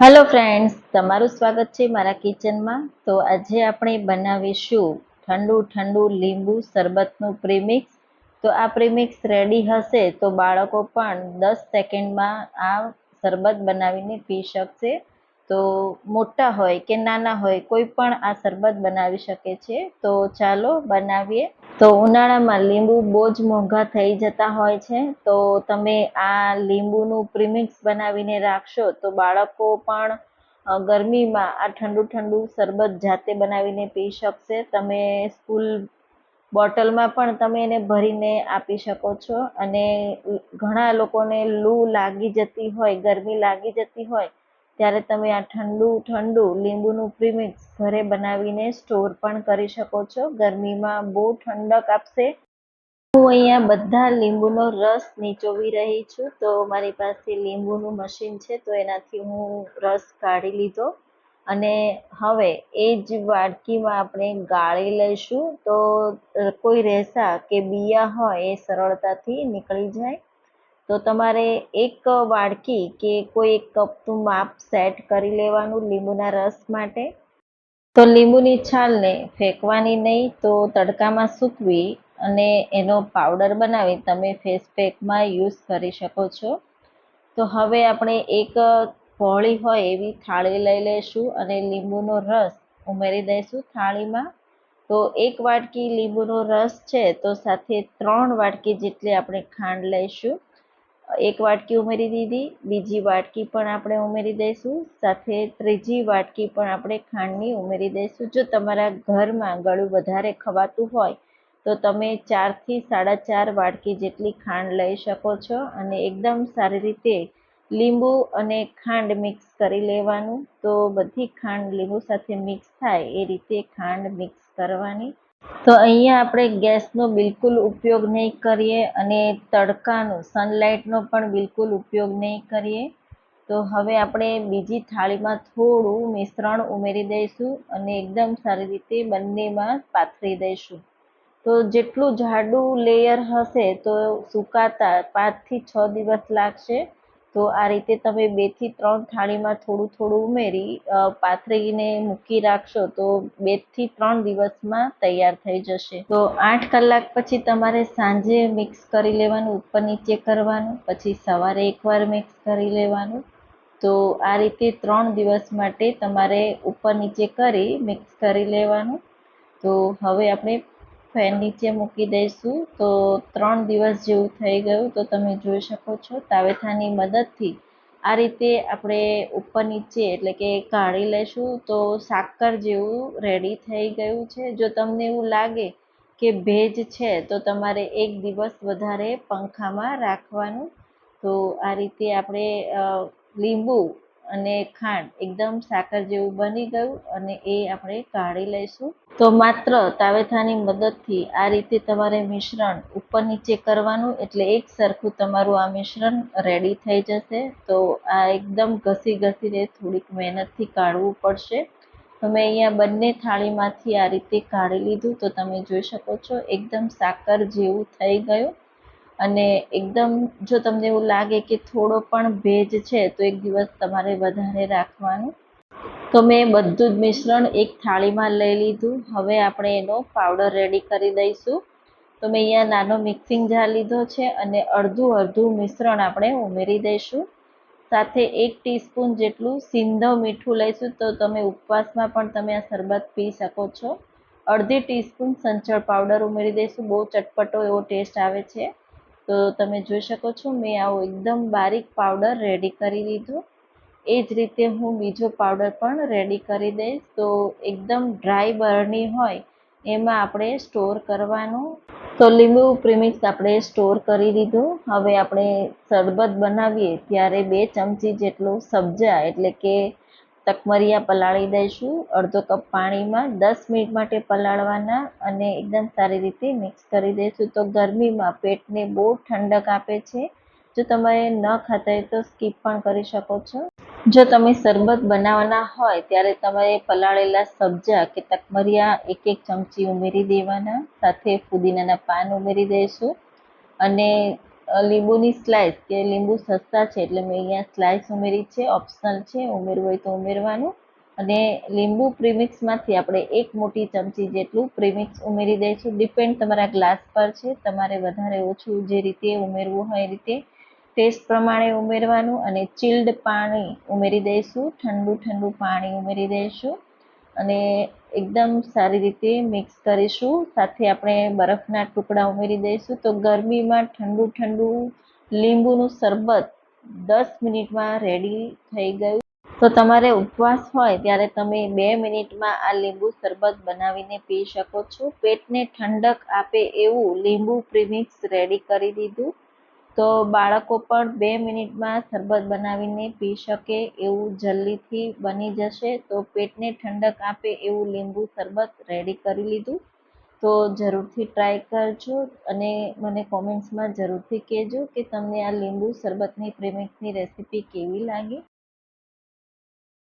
Hello friends તમારું સ્વાગત છે મારા કિચનમાં તો આજે આપણે બનાવીશું ઠંડુ ઠંડુ લીંબુ શરબતનું પ્રીમિક્સ તો આ પ્રીમિક્સ રેડી હશે તો બાળકો પણ દસ સેકન્ડમાં આ શરબત બનાવીને પી શકશે. તો મોટા હોય કે નાના હોય કોઈ પણ આ શરબત બનાવી શકે છે. તો ચાલો બનાવીએ. તો ઉનાળામાં લીંબુ બહુ જ મોંઘા થઈ જતા હોય છે. તો તમે આ લીંબુનું પ્રીમિક્સ બનાવીને રાખશો તો બાળકો પણ ગરમીમાં આ ઠંડુ ઠંડુ શરબત જાતે બનાવીને પી શકશે. તમે સ્કૂલ બોટલમાં પણ તમે એને ભરીને આપી શકો છો. અને ઘણા લોકોને લૂ લાગી જતી હોય, ગરમી લાગી જતી હોય ત્યારે તમે આ ઠંડુ ઠંડુ લીંબુનું પ્રીમિક્સ ઘરે બનાવીને સ્ટોર પણ કરી શકો છો. ગરમીમાં બહુ ઠંડક આપશે. હું અહીંયા બધા લીંબુનો રસ નીચોવી રહી છું. તો મારી પાસે લીંબુનું મશીન છે, તો એનાથી હું રસ કાઢી લીધો. અને હવે એ જ વાડકીમાં આપણે ગાળી લઈશું. તો કોઈ રેસા કે બિયા હોય એ સરળતાથી નીકળી જાય. તો તમારે એક વાડકી કે કોઈ એક કપનું માપ સેટ કરી લેવાનું લીંબુના રસ માટે? તો લીંબુની છાલને ફેંકવાની નહીં, તો તડકામાં સૂકવી અને એનો પાવડર બનાવી તમે ફેસ પેકમાં યુઝ કરી શકો છો. તો હવે આપણે એક પહોળી હોય એવી થાળી લઈ લઈશું અને લીંબુનો રસ ઉમેરી દઈશું થાળીમાં. તો એક વાટકી લીંબુનો રસ છે, તો સાથે ત્રણ વાટકી જેટલી આપણે ખાંડ લઈશું. એક વાટકી ઉમેરી દીધી, બીજી વાટકી પણ આપણે ઉમેરી દઈશું, સાથે ત્રીજી વાટકી પણ આપણે ખાંડની ઉમેરી દઈશું. જો તમારા ઘરમાં ગળું વધારે ખવાતું હોય, તો તમે ચારથી સાડા ચાર વાટકી જેટલી ખાંડ લઈ શકો છો અને એકદમ સારી રીતે લીંબુ અને ખાંડ મિક્સ કરી લેવાનું. તો બધી ખાંડ લીંબુ સાથે મિક્સ થાય, એ રીતે ખાંડ મિક્સ કરવાની. તો અહીંયા આપણે ગેસનો બિલકુલ ઉપયોગ નહીં કરીએ અને તડકાનો સનલાઇટનો પણ બિલકુલ ઉપયોગ નહીં કરીએ. તો હવે આપણે બીજી થાળીમાં થોડું મિશ્રણ ઉમેરી દઈશું અને એકદમ સારી રીતે બંનેમાં પાથરી દઈશું. તો જેટલું જાડું લેયર હશે તો સુકાતા પાંચથી છ દિવસ લાગશે. તો આ રીતે તમે બેથી ત્રણ થાળીમાં થોડું થોડું ઉમેરી પાથરીને મૂકી રાખશો તો બેથી ત્રણ દિવસમાં તૈયાર થઈ જશે. તો આઠ કલાક પછી તમારે સાંજે મિક્સ કરી લેવાનું, ઉપર નીચે કરવાનું, પછી સવારે એકવાર મિક્સ કરી લેવાનું. તો આ રીતે ત્રણ દિવસ માટે તમારે ઉપર નીચે કરી મિક્સ કરી લેવાનું. તો હવે આપણે ફેન નીચે મૂકી દઈશું. તો ત્રણ દિવસ જેવું થઈ ગયું. તો તમે જોઈ શકો છો, તાવેથાની મદદથી આ રીતે આપણે ઉપર નીચે એટલે કે કાઢી લઈશું તો સાકર જેવું રેડી થઈ ગયું છે. જો તમને એવું લાગે કે ભેજ છે, તો તમારે એક દિવસ વધારે પંખામાં રાખવાનું. તો આ રીતે આપણે લીંબુ અને ખાંડ એકદમ સાકર જેવું બની ગયું અને એ આપણે કાઢી લઈશું. તો માત્ર તાવેથાની મદદથી આ રીતે તમારે મિશ્રણ ઉપર નીચે કરવાનું એટલે એક સરખું તમારું આ મિશ્રણ રેડી થઈ જશે. તો આ એકદમ ઘસી ઘસીને થોડીક મહેનતથી કાઢવું પડશે. તો અહીંયા બંને થાળીમાંથી આ રીતે કાઢી લીધું તો તમે જોઈ શકો છો એકદમ સાકર જેવું થઈ ગયું. અને એકદમ જો તમને એવું લાગે કે થોડો પણ ભેજ છે, તો એક દિવસ તમારે વધારે રાખવાનું. તો મેં બધું જ મિશ્રણ એક થાળીમાં લઈ લીધું. હવે આપણે એનો પાવડર રેડી કરી દઈશું. તો મેં અહીંયા નાનો મિક્સિંગ જાર લીધો છે અને અડધું અડધું મિશ્રણ આપણે ઉમેરી દઈશું. સાથે એક ટીસ્પૂન જેટલું સિંધવ મીઠું લઈશું, તો તમે ઉપવાસમાં પણ તમે આ શરબત પી શકો છો. અડધી ટીસ્પૂન સંચળ પાવડર ઉમેરી દઈશું. બહુ ચટપટો એવો ટેસ્ટ આવે છે. તો તમે જોઈ શકો છો, મેં આવો એકદમ બારીક પાવડર રેડી કરી લીધો. એ જ રીતે હું બીજો પાવડર પણ રેડી કરી દઈશ. તો એકદમ ડ્રાય બરણી હોય, એમાં આપણે સ્ટોર કરવાનું. તો લીંબુ પ્રીમિક્સ આપણે સ્ટોર કરી દીધું. હવે આપણે શરબત બનાવીએ, ત્યારે બે ચમચી જેટલું સબ્જા, એટલે કે તકમરિયા પલાળી દઈશું. અડધો કપ પાણીમાં દસ મિનિટ માટે પલાળવાના અને એકદમ સારી રીતે મિક્સ કરી દઈશું. તો ગરમીમાં પેટને બહુ ઠંડક આપે છે. જો તમે ન ખાતા હોય તો સ્કીપ પણ કરી શકો છો. જો તમે શરબત બનાવવાના હોય ત્યારે તમારે પલાળેલા સબ્જા કે તકમરિયા એક એક ચમચી ઉમેરી દેવાના. સાથે ફુદીનાના પાન ઉમેરી દઈશું. અને લીંબુની સ્લાઇસ કે લીંબુ સસ્તા છે એટલે મેં અહીંયા સ્લાઇસ ઉમેરી છે ઓપ્શનલ છે, ઉમેરવું હોય તો ઉમેરવાનું. અને લીંબુ પ્રીમિક્સમાંથી આપણે એક મોટી ચમચી જેટલું પ્રીમિક્સ ઉમેરી દઈશું ડિપેન્ડ તમારા ગ્લાસ પર છે, તમારે વધારે ઓછું જે રીતે ઉમેરવું હોય એ રીતે. ટેસ્ટ પ્રમાણે ઉમેરવાનું અને ચિલ્ડ પાણી ઉમેરી દઈશું. ઠંડુ ઠંડુ પાણી ઉમેરી દઈશું. અને એકદમ સારી રીતે મિક્સ કરીશું. સાથે આપણે બરફના ટુકડા ઉમેરી દઈશું. તો ગરમીમાં ઠંડુ ઠંડુ લીંબુનું શરબત દસ મિનિટમાં રેડી થઈ ગયું. તો તમારે ઉપવાસ હોય ત્યારે તમે બે મિનિટમાં આ લીંબુ શરબત બનાવીને પી શકો છો. પેટને ઠંડક આપે એવું લીંબુ પ્રીમિક્સ રેડી કરી દીધું. તો બાળકો પણ બે મિનિટમાં શરબત બનાવીને પી શકે એવું જલ્દીથી બની જશે. તો પેટને ઠંડક આપે એવું લીંબુ શરબત રેડી કરી લીધું. તો જરૂરથી ટ્રાય કરજો અને મને કોમેન્ટ્સમાં જરૂરથી કહેજો કે તમને આ લીંબુ શરબતની પ્રેમિક્સની રેસીપી કેવી લાગી.